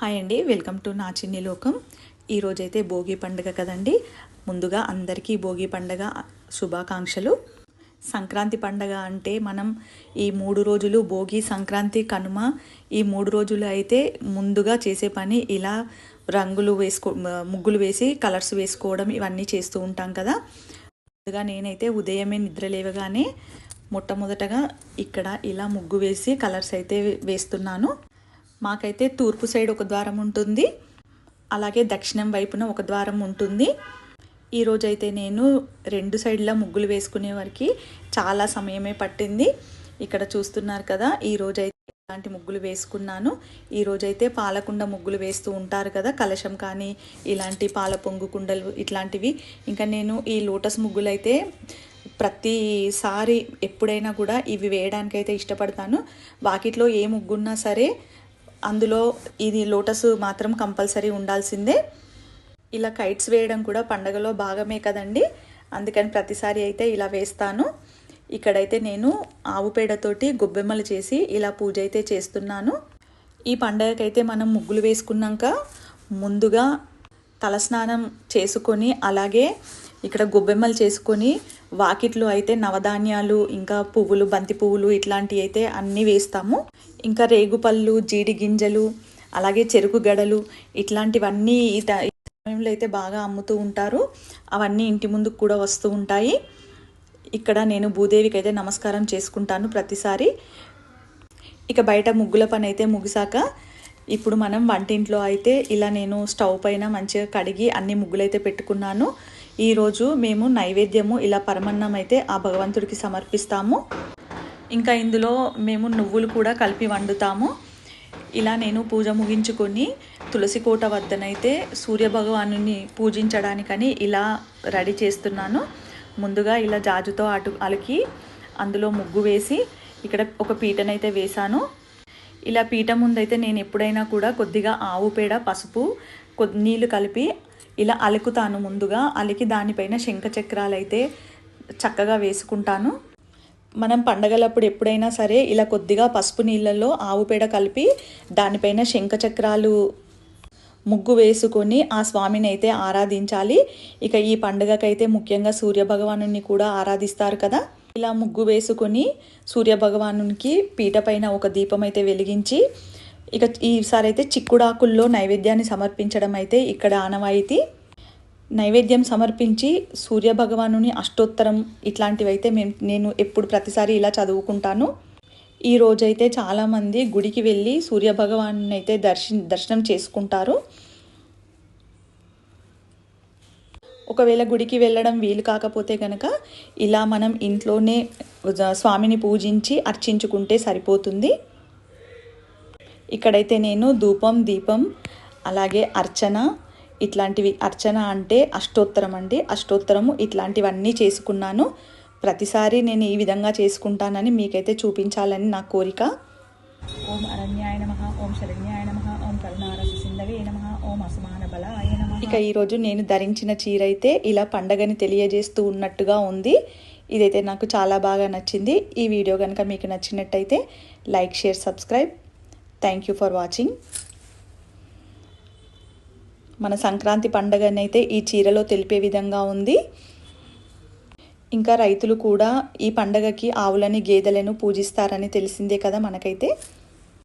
Hi అండి welcome to నా చిన్ని లోకం. ఈరోజైతే భోగి పండుగ కదండి. ముందుగా అందరికీ భోగి పండుగ శుభాకాంక్షలు. సంక్రాంతి పండగ అంటే మనం ఈ మూడు రోజులు భోగి సంక్రాంతి కనుమ ఈ మూడు రోజులు అయితే ముందుగా చేసే పని ఇలా రంగులు వేసుకో ముగ్గులు వేసి కలర్స్ వేసుకోవడం ఇవన్నీ చేస్తూ ఉంటాం కదా. ముందుగా నేనైతే ఉదయమే నిద్ర లేవగానే మొట్టమొదటగా ఇక్కడ ఇలా ముగ్గు వేసి కలర్స్ అయితే వేస్తున్నాను. మాకైతే తూర్పు సైడ్ ఒక ద్వారం ఉంటుంది. అలాగే దక్షిణం వైపున ఒక ద్వారం ఉంటుంది. ఈరోజైతే నేను రెండు సైడ్ల ముగ్గులు వేసుకునే వరకు చాలా సమయమే పట్టింది. ఇక్కడ చూస్తున్నారు కదా ఈరోజైతే ఇలాంటి ముగ్గులు వేసుకున్నాను. ఈరోజైతే పాలకుండ ముగ్గులు వేస్తూ ఉంటారు కదా కలశం కానీ ఇలాంటి పాల పొంగు కుండలు ఇట్లాంటివి. ఇంకా నేను ఈ లోటస్ ముగ్గులు అయితే ప్రతిసారి ఎప్పుడైనా కూడా ఇవి వేయడానికైతే ఇష్టపడతాను. వాకిట్లో ఏ ముగ్గున్నా సరే అందులో ఇది లోటస్ మాత్రం కంపల్సరీ ఉండాల్సిందే. ఇలా కైట్స్ వేయడం కూడా పండగలో భాగమే కదండి. అందుకని ప్రతిసారి అయితే ఇలా వేస్తాను. ఇక్కడైతే నేను ఆవు పేడతోటి గొబ్బెమ్మలు చేసి ఇలా పూజ అయితే చేస్తున్నాను. ఈ పండగకైతే మనం ముగ్గులు వేసుకున్నాక ముందుగా తలస్నానం చేసుకొని అలాగే ఇక్కడ గొబ్బెమ్మలు చేసుకొని వాకిట్లో అయితే నవధాన్యాలు ఇంకా పువ్వులు బంతి పువ్వులు ఇట్లాంటివి అయితే అన్నీ వేస్తాము. ఇంకా రేగుపళ్ళు జీడి గింజలు అలాగే చెరుకు గడలు ఇట్లాంటివన్నీ ఈ ఈ సమయంలో అయితే బాగా అమ్ముతూ ఉంటారు. అవన్నీ ఇంటి ముందుకు కూడా వస్తూ ఉంటాయి. ఇక్కడ నేను భూదేవికి అయితే నమస్కారం చేసుకుంటాను ప్రతిసారి. ఇక బయట ముగ్గుల పని అయితే ముగిసాక ఇప్పుడు మనం వంటింట్లో అయితే ఇలా నేను స్టవ్ పైన మంచిగా కడిగి అన్ని ముగ్గులు అయితే పెట్టుకున్నాను. ఈరోజు మేము నైవేద్యము ఇలా పరమన్నం అయితే ఆ భగవంతుడికి సమర్పిస్తాము. ఇంకా ఇందులో మేము నువ్వులు కూడా కలిపి వండుతాము. ఇలా నేను పూజ ముగించుకొని తులసి కోట వద్దనైతే సూర్యభగవాను పూజించడానికని ఇలా రెడీ చేస్తున్నాను. ముందుగా ఇలా జాజుతో అటు అలికి అందులో ముగ్గు వేసి ఇక్కడ ఒక పీటనైతే వేశాను. ఇలా పీట ముందైతే నేను ఎప్పుడైనా కూడా కొద్దిగా ఆవు పేడ పసుపు కొద్ది నీళ్ళు కలిపి ఇలా అలుకుతాను ముందుగా అలికి దానిపైన శంఖ చక్రాలు అయితే చక్కగా వేసుకుంటాను. మనం పండగలప్పుడు ఎప్పుడైనా సరే ఇలా కొద్దిగా పసుపు నీళ్ళల్లో ఆవు పేడ కలిపి దానిపైన శంఖ చక్రాలు ముగ్గు వేసుకొని ఆ స్వామిని అయితే ఆరాధించాలి. ఇక ఈ పండుగకైతే ముఖ్యంగా సూర్య భగవానుని కూడా ఆరాధిస్తారు కదా. ఇలా ముగ్గు వేసుకొని సూర్య భగవానునికి పీట పైన ఒక దీపం అయితే వెలిగించి ఇక ఈసారి అయితే చిక్కుడాకుల్లో నైవేద్యాన్ని సమర్పించడం అయితే ఇక్కడ ఆనవాయితీ. నైవేద్యం సమర్పించి సూర్య భగవానుని అష్టోత్తరం ఇట్లాంటివి అయితే మేము నేను ఎప్పుడు ప్రతిసారి ఇలా చదువుకుంటాను. ఈ రోజైతే చాలామంది గుడికి వెళ్ళి సూర్యభగవాను అయితే దర్శి దర్శనం చేసుకుంటారు. ఒకవేళ గుడికి వెళ్ళడం వీలు కాకపోతే కనుక ఇలా మనం ఇంట్లోనే స్వామిని పూజించి అర్చించుకుంటే సరిపోతుంది. ఇక్కడైతే నేను ధూపం దీపం అలాగే అర్చన ఇట్లాంటివి అర్చన అంటే అష్టోత్తరం అండి. అష్టోత్తరము ఇట్లాంటివన్నీ చేసుకున్నాను. ప్రతిసారి నేను ఈ విధంగా చేసుకుంటానని మీకైతే చూపించాలని నా కోరిక. ఓం అరణ్యాయ నమ ఓం శరణ్యాయ నమ ఓం కరుణారస సింధవే నమ ఓం అసమాన బలాయ నమ. ఇక ఈరోజు నేను ధరించిన చీర అయితే ఇలా పండగని తెలియజేస్తూ ఉన్నట్టుగా ఉంది. ఇదైతే నాకు చాలా బాగా నచ్చింది. ఈ వీడియో కనుక మీకు నచ్చినట్టయితే like share subscribe. Thank you for watching మన సంక్రాంతి పండగనైతే ఈ చీరలో తెలిపే విధంగా ఉంది. ఇంకా రైతులు కూడా ఈ పండగకి ఆవులని గేదెలను పూజిస్తారని తెలిసిందే కదా మనకైతే.